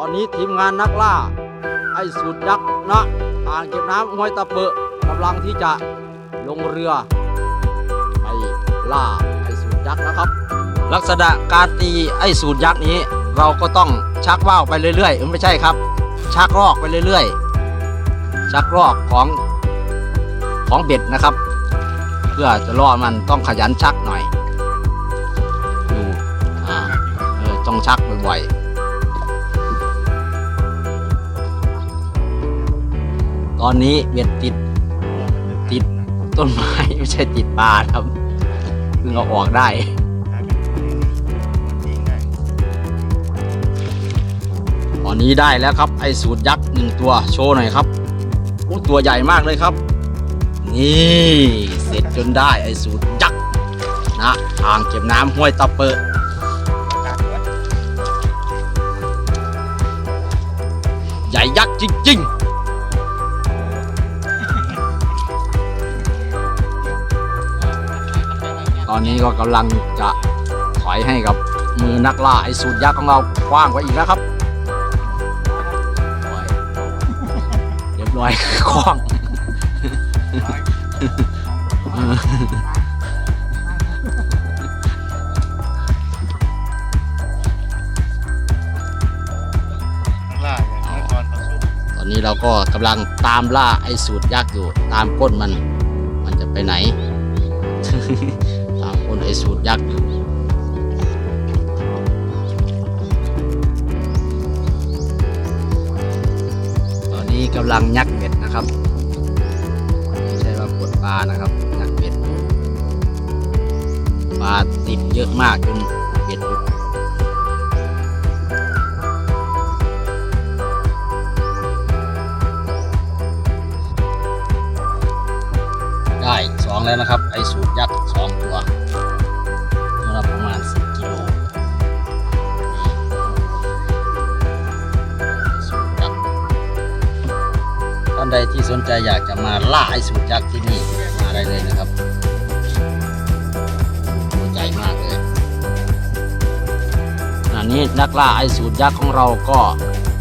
อนนี้ทีมงานนักล่า ไอ้สูตรยักษ์นะอ่างเก็บน้ำห้วยตะเปอะกำลังที่จะลงเรือไปล่าไอ้สูตรยักษ์นะครับ ลักษณะการตีไอ้สูตรยักษ์นี้ เราก็ต้องชักว่าวไปเรื่อยๆไม่ใช่ครับ ชักรอกไปเรื่อยๆ ชักรอกของของเบ็ดนะครับ เพื่อจะล่อมันต้องขยันชักหน่อยดูอ่าเออต้องชักบ่อยๆ ตอนนี้เบ็ดติดติดต้นไม้ไม่ใช่ติดปลาครับเพิ่งเอาออกได้ตอนนี้ได้แล้วครับไอสูตรยักษ์หนึ่งตัวโชว์หน่อยครับโอ้ตัวใหญ่มากเลยครับ นี่เสร็จจนได้ไอสูตรยักษ์นะอ่างเก็บน้ำห้วยตะเปอะใหญ่ยักษ์จริง ๆ ตอนนี้ก็กำลังจะถอยให้กับมือนักล่าไอ้สูตรยักษ์ของเราคว้างไว้อีกแล้วครับเรียบร้อยคล้องเออล่างตอนนี้เราก็กำลังตามล่าไอ้สูตรยักษ์อยู่ ตามก้นมัน มันจะไปไหน ตามก้นไอสูตรยักษ์อยู่ตอนนี้กำลังยักเบ็ดนะครับ ไม่ใช่ว่ากดปลานะครับยักเบ็ดปลาติดเยอะมากจนเบ็ดหลุดได้สองแล้วนะครับ ไอสูตรยักษ์สองตัว ใดที่สนใจอยากจะมาล่าไอสูตรยักษ์ที่นี่มาได้เลยนะครับตัวใหญ่มากเลยอันนี้นักล่าไอสูตรยักษ์ของเราก็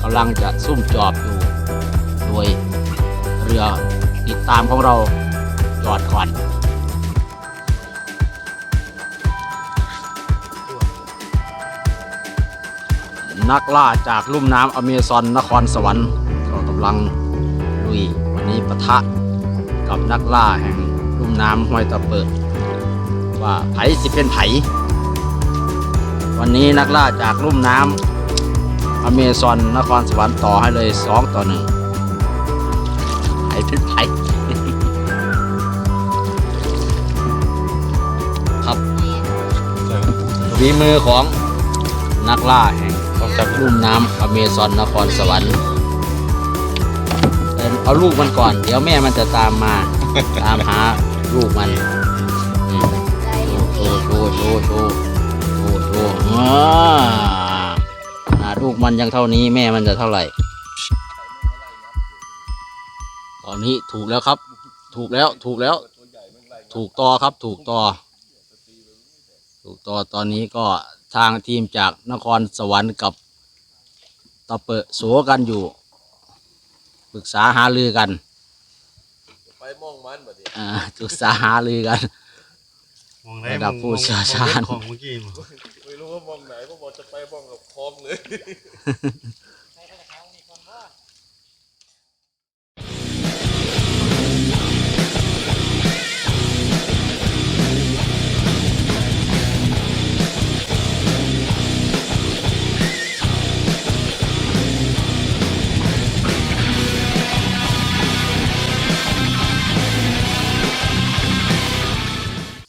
กำลังจะซุ่มจอบอยู่ โดยเรือติดตามของเราจอดก่อนนักล่าจากลุ่มน้ำอเมซอนนครสวรรค์ก็กำลัง ลุย วันนี้ปะทะกับนักล่าแห่งลุ่มน้ำห้วยตะเปิด ว่าไผสิเป็นไผ วันนี้นักล่าจากลุ่มน้ำอเมซอนนครสวรรค์ต่อให้เลยสองต่อหนึ่งไผเป็นไผครับฝีมือของนักล่าแห่งจากลุ่มน้ำอเมซอนนครสวรรค์ เอิ่มเอาลูกมันก่อน เดี๋ยวแม่มันจะตามมา ตามหาลูกมันอืมโชว์โชว์โชว์โชว์โชว์โชว์ว้าอ่าลูกมันยังเท่านี้แม่มันจะเท่าไหร่ ตอนนี้ถูกแล้วครับ ถูกแล้วถูกแล้ว ถูกต่อครับ ถูกต่อ ถูกต่อตอนนี้ก็ทางทีมจากนครสวรรค์กับตะเปะโสกันอยู่ ปรึกษาหารือกันไปมองมันบ่ดิอ่าปรึกษาหารือกัน มองไหนระดับผู้เชี่ยวชาญของเมื่อกี้มั้งไม่รู้ว่ามองไหนเพราะบอกจะไปมองกับคลองเลย